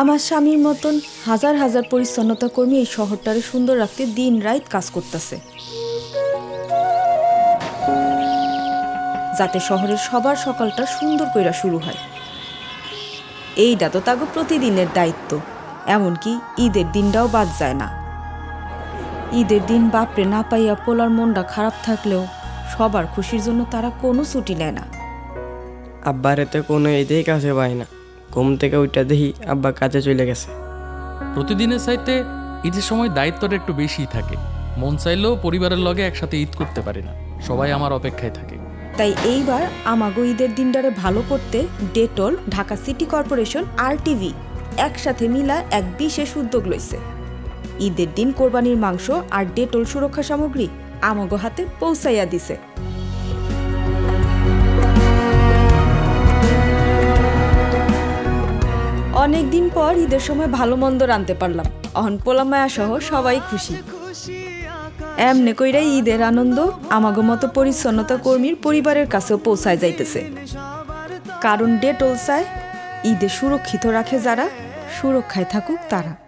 আমার স্বামীর মতন হাজার হাজার পরিচ্ছন্নতা কর্মী এই শহরটারে সুন্দর রাখতে দিন রাত কাজ করতেছে। যাতে শহরের সবার সকালটা সুন্দর কইরা শুরু হয়। এইটা তো তাগো প্রতিদিনের দায়িত্ব, এমনকি ঈদের দিনটাও বাদ যায় না। ঈদের দিন বাপরে না পাইয়া পোলার মনটা খারাপ থাকলেও সবার খুশির জন্য তারা কোনো ছুটি নেয় না। আব্বারে তো কোনো ঈদেই কাছে পাই না। ঘুম থেকে ওইটা দেখি আব্বা কাজে চলে গেছে। প্রতিদিনের চাইতে ঈদের সময় দায়িত্বটা একটু বেশিই থাকে। মন চাইলেও পরিবারের লগে একসাথে ঈদ করতে পারি না। সবাই আমার অপেক্ষায় থাকে। তাই এইবার আমাগো ঈদের দিনটারে ভালো করতে ডেটল ঢাকা সিটি কর্পোরেশন আর টিভি একসাথে মিলা এক বিশেষ উদ্যোগ লইছে। ঈদের দিন কোরবানির মাংস আর ডেটল সুরক্ষা সামগ্রী আমাগো হাতে পৌঁছাইয়া দিছে। অনেক দিন পর ঈদের সময় ভালো মন্দ রানতে পারলাম। অহন পোলামায়া সহ সবাই খুশি। এমনে কইরা ঈদের আনন্দ আমাগো মতো পরিচ্ছন্নতা কর্মীর পরিবারের কাছেও পৌঁছায় যাইতেছে। কারণ ডেটল চায়, ঈদে সুরক্ষিত রাখে যারা, সুরক্ষায় থাকুক তারা।